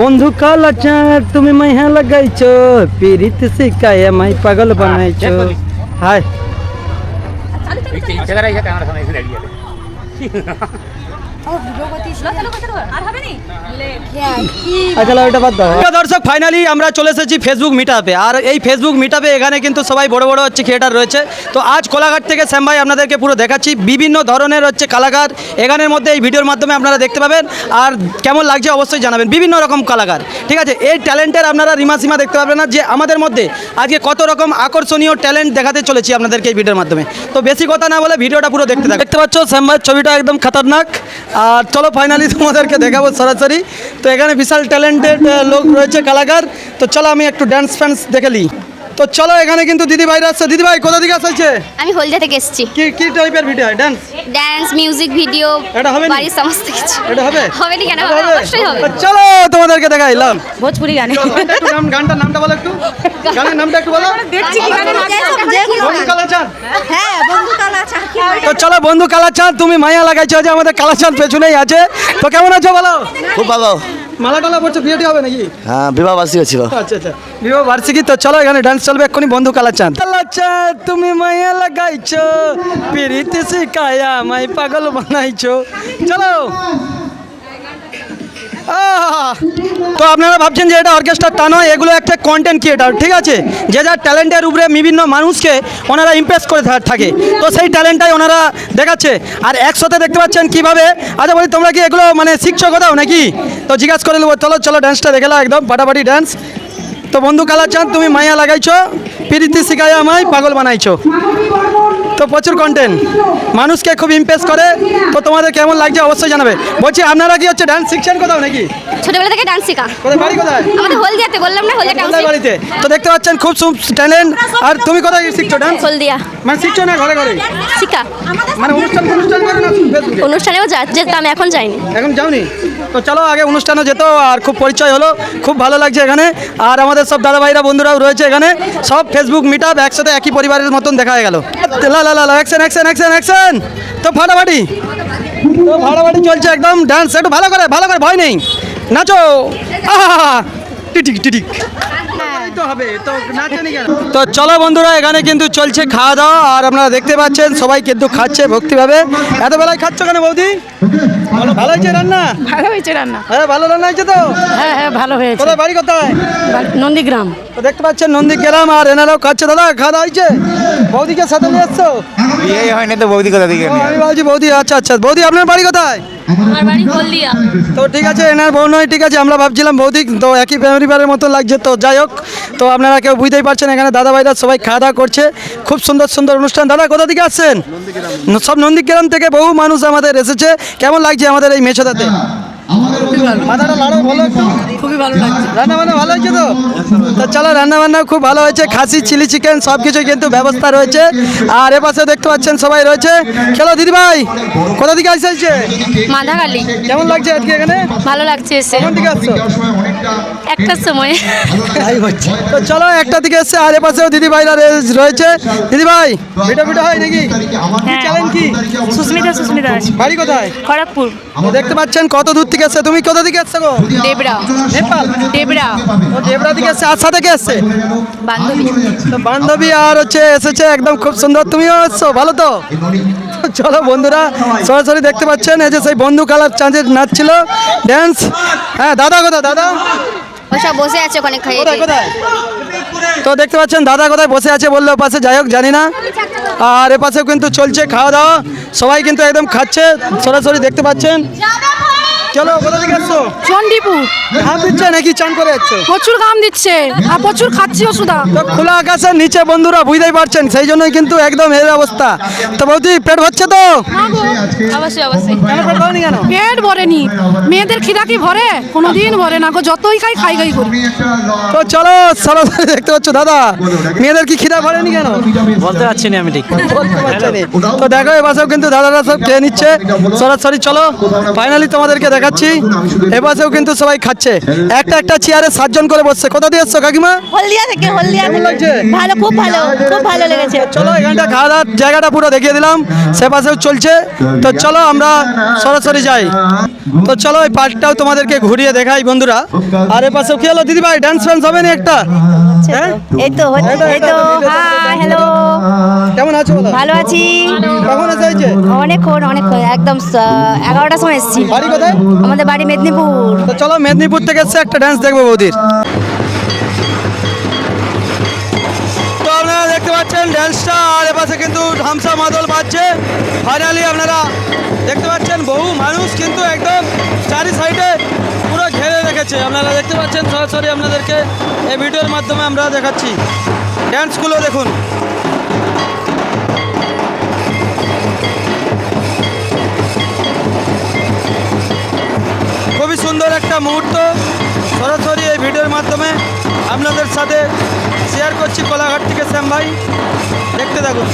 বন্ধু কালা চাঁদ তুমি মাইহা লাগাইছো পিরিত শিকায় মাই পাগল বানাইছো। হাই। ক্যামেরা আছে। আচ্ছা লাও, এটা বাদ দাও। দর্শক ফাইনালি আমরা চলে এসেছি ফেসবুক মিটআপে আর এই ফেসবুক মিটআপে এখানে কিন্তু সবাই বড় বড় হচ্ছে ক্রিয়েটার রয়েছে। তো আজ কোলাঘাট থেকে শ্যাম ভাই আপনাদেরকে পুরো দেখাচ্ছি। বিভিন্ন ধরনের হচ্ছে কালাকার। এখানের মধ্যে এই ভিডিওর মাধ্যমে আপনারা দেখতে পাবেন। আর কেমন লাগছে অবশ্যই জানাবেন। বিভিন্ন রকম কালাকার। ঠিক আছে? এই ট্যালেন্টের আপনারা রিমা সীমা দেখতে পাবেন না যে আমাদের মধ্যে আজকে কত রকম আকর্ষণীয় ট্যালেন্ট দেখাতে চলেছি আপনাদেরকে এই ভিডিওর মাধ্যমে। তো বেশি কথা না বলে ভিডিওটা পুরো দেখতে দেখতে পাচ্ছ শ্যাম ভাইয়ের ছবিটা একদম খতরনাক। আর চলো ফাইনালি তোমাদেরকে দেখাবো সরাসরি। তো এখানে বিশাল ট্যালেন্টেড লোক রয়েছে কালাকার। তো চলো আমি একটু ড্যান্স ফ্যান্স দেখে নিই। তো চলো এখানে কিন্তু দিদি ভাইরা আসছে। দিদি ভাই কোথা থেকে আসছে? আমি হলদিয়া থেকে এসেছি। কি কি টাইপের video dance dance music video এটা হবে নি? বাড়ির সমস্ত কিছু। এটা হবে? হবে নি কেন? হবে? অবশ্যই হবে। তো চলো তোমাদেরকে দেখাইলাম ভোজপুরি গানে। একটু নাম গানটার নামটা বলো একটু। গানের নামটা একটু বলো। দেখছি কি গানে বন্ধু কালাচাঁদ বন্ধু কালা চাকি তো চলো বন্ধু কালাচাঁদ তুমি মায়া লাগাইছো যে আমাদের কালাচাঁদ পেছনেই আছে। তো কেমন আছো বলো? খুব ভালো। মালা টালা পড়ছো বিয়েটি হবে নাকি? হ্যাঁ বিবাহ বার্ষিকী ছিল। আচ্ছা আচ্ছা বিবাহ বার্ষিকী তো চলো এখানে ডান্স চলবে এক্ষুনি বন্ধু কালাচাঁদ। কালাচাঁদ তুমি মায়া লাগাইছো পিরিতে শিখায়া মাই পাগল বানাইছো। চলো! তো আপনারা ভাবছেন যে এটা অর্কেস্ট্রা তা নয়, এগুলো একটা কন্টেন্ট ক্রিয়েটার ঠিক আছে? যে যার ট্যালেন্টের উপরে বিভিন্ন মানুষকে ওনারা ইমপ্রেস করে থাকে। তো সেই ট্যালেন্টটাই ওনারা দেখাচ্ছে। আর একসাথে দেখতে পাচ্ছেন কীভাবে? আচ্ছা বলি, তোমরা কি এগুলো মানে শিখছো কোথাও নাকি? তো জিজ্ঞাসা করে নেব। চলো চলো ড্যান্সটা দেখে একদম, ফাটাফাটি ড্যান্স তো বন্ধু কালাচাঁদ তুমি মায়া লাগাইছো, প্রীতি শিখাই আমায়, পাগল বানাইছো। তো প্রচুর কন্টেন্ট মানুষকে খুব ইমপ্রেস করে। তো তোমাদের কেমন লাগছে অবশ্যই জানাবে। বলছি আপনারা কি হচ্ছে ডান্স শিখছেন কোথাও নাকি? ছোটবেলা থেকে ডান্স শেখা। কোথায় বাড়ি কোথায়? আমাদের হলদিয়াতে বললাম না হলদিয়া টাউন বাড়িতে। তো দেখতে পাচ্ছেন খুব ট্যালেন্ট আর তুমি কোথায় শিখছো ডান্স? হলদিয়া। মানে শিখছো না ঘরে ঘরে? শিখা। মানে অনুষ্ঠান অনুষ্ঠান করে না ফেসবুকে অনুষ্ঠানেও যেতাম এখন যাইনি। এখন যাওনি? তো চলো আগে অনুষ্ঠানে যেত আর খুব পরিচয় হলো খুব ভালো লাগছে এখানে। আর আমাদের সব দাদা ভাইরা বন্ধুরাও রয়েছে এখানে। সব ফেসবুক মিট আপ একসাথে একই পরিবারের মতন দেখা হয়ে গেল। লা লা লা লা অ্যাকশন অ্যাকশন অ্যাকশন অ্যাকশন তো ফাটাফাটি। তো ফাটাফাটি চলছে একদম। ডান্স একটু ভালো করে ভালো করে ভয় নেই। নাচো। আহা টিটিক টিটিক। তো হবে তো চলো বন্ধুরা এখানে কিন্তু চলছে খাওয়া দাওয়া আর আপনারা দেখতে পাচ্ছেন সবাই কিন্তু খাচ্ছে ভক্তিভাবে। এত বেলায় খাচ্ছ কেন বৌদি? ভালো হয়েছে রান্না? ভালো হয়েছে রান্না। হ্যাঁ ভালো রান্না হয়েছে তো? হ্যাঁ হ্যাঁ ভালো হয়েছে। কোথায় বাড়ি কোথায়? নন্দীগ্রাম। তো দেখতে পাচ্ছেন নন্দী গেলাম আর এনারাও খাচ্ছে। দাদা খাওয়া দাওয়া হয়েছে? বৌদিকে সাথে নিয়ে এসছো? বিয়েই হয়নি তো বৌদি কোথা থেকে আমি ভাবছি বৌদি আচ্ছা আচ্ছা। বৌদি আপনার বাড়ি কোথায়? আমার বাড়ি হলদিয়া। তো ঠিক আছে এনার বউ নয় ঠিক আছে আমরা ভাবছিলাম বৌদিক তো একই ফ্যামিলি পরিবারের মতো লাগছে তো যাই হোক তো আপনারা কেউ বুঝতেই পারছেন এখানে দাদা ভাইরা সবাই খাওয়া দাওয়া করছে খুব সুন্দর সুন্দর অনুষ্ঠান। দাদা কোথা থেকে আসছেন? সব নন্দীগ্রাম থেকে বহু মানুষ আমাদের এসেছে কেমন লাগছে আমাদের এই মেছোদাতে? মাথাটা লাড়ো ভালো একটু। খুবই ভালো লাগছে। রান্না বান্না ভালো হয়েছে তো? তো চলো রান্না বান্না খুব ভালো হয়েছে। খাসি চিলি চিকেন সব কিছু কিন্তু ব্যবস্থা রয়েছে। আর এপাশে দেখতে পাচ্ছেন সবাই রয়েছে। চলো দিদি ভাই কোথা থেকে আসছে মাধাকালি কেমন লাগছে আজকে এখানে? ভালো লাগছে এসে। কোন দিকে আসছো? একটার সময়। তো চলো একটা দিকে এসছে। আর এপাশেও দিদি ভাইরা রয়েছে। দিদি ভাই ভিডিও ভিডিও হয় নাকি? চ্যালেঞ্জ কি? সুস্মিতা সুস্মিতা। বাড়ি কোথায়? খড়গপুর। দেখতে পাচ্ছেন কত দূর থেকে এসছে। তুমি কোথা থেকে এসছো গো? দেবরা। নেপাল? দেবরা। ও দেবরা থেকে এসছে আর সাথে কে এসছে বান্ধবী। তো বান্ধবী আর হচ্ছে এসেছে একদম খুব সুন্দর। তুমিও এসছো ভালো তো? চলো বন্ধুরা সরাসরি দেখতে পাচ্ছেন এই যে সেই বন্ধু কালার চাঁদের নাচ ছিল। ড্যান্স হ্যাঁ দাদা কোথায় দাদা? ওসব বসে আছে ওখানে খাইয়ে তো দেখতে পাচ্ছেন দাদা কোথায় বসে আছে বলল পাশে যাই হোক জানি না। আর এপাশেও কিন্তু চলছে খাওয়া দাওয়া। সবাই কিন্তু একদম খাচ্ছে সরাসরি দেখতে পাচ্ছেন। চলো কোথা থেকে আসছো? চণ্ডীপুর। ঘাম দিচ্ছে নাকি? চান করে যাচ্ছ? প্রচুর গাম দিচ্ছে। আর প্রচুর খাচ্ছিও সুদা তো খোলা আকাশের নিচে বন্ধুরা বুঝতেই পারছেন সেই জন্যই কিন্তু একদম এর অবস্থা। তো বৌদি পেট ভরছে তো? অবশ্যই অবশ্যই। কেন পেট ভরেনি কেন? পেট ভরেনি। মেয়েদের খিদা কি ভরে? কোনোদিন ভরে না গো যতই খাই খাই খাই করি। তো চলো সরাসরি দেখতে পাচ্ছ দাদা। মেয়েদের কি খিদা ভরেনি কেন? বলতে পারছি না আমি ঠিক। তো দেখো এবার সব কিন্তু দাদারা সব খেয়ে নিচ্ছে। সরাসরি চলো ফাইনালি তোমাদেরকে দেখা দেখাচ্ছি। এপাশেও কিন্তু সবাই খাচ্ছে। একটা একটা চেয়ারে সাতজন করে বসছে। কোথা দিয়ে এসছো কাকিমা? হলদিয়া থেকে হলদিয়া লাগছে? ভালো খুব ভালো খুব ভালো লেগেছে। চলো এখানটা খাওয়া দাওয়ার জায়গাটা পুরো দেখিয়ে দিলাম। সে পাশেও চলছে। তো চলো আমরা সরাসরি যাই। তো চলো এই পার্কটাও তোমাদেরকে ঘুরিয়ে দেখাই বন্ধুরা। আর এ পাশেও কি হলো? দিদি ভাই ডান্স ফ্যান্স হবে না একটা হ্যাঁ? এই তো হচ্ছে এই তো হাই হ্যালো কেমন আছো বলো ভালো আছি। কখন এসে হয়েছে অনেকক্ষণ অনেকক্ষণ একদম এগারোটার সময় এসেছি। বাড়ি কোথায়? আমাদের বাড়ি মেদিনীপুর। তো চলো মেদিনীপুর থেকে এসে একটা ডান্স দেখব বৌদির। তো আপনারা দেখতে পাচ্ছেন ড্যান্সটা আর এপাশে কিন্তু ধামসা মাদল বাজছে। ফাইনালি আপনারা দেখতে পাচ্ছেন বহু মানুষ কিন্তু একদম চারি সাইডে পুরো ঘেরে রেখেছে। আপনারা দেখতে পাচ্ছেন সরাসরি আপনাদেরকে এই ভিডিওর মাধ্যমে আমরা দেখাচ্ছি। ড্যান্সগুলো দেখুন। সুন্দর একটা মুহূর্ত সরাসরি এই ভিডিওর মাধ্যমে আপনাদের সাথে শেয়ার করছি কোলাঘাট থেকে শ্যাম ভাই। দেখতে থাকুন।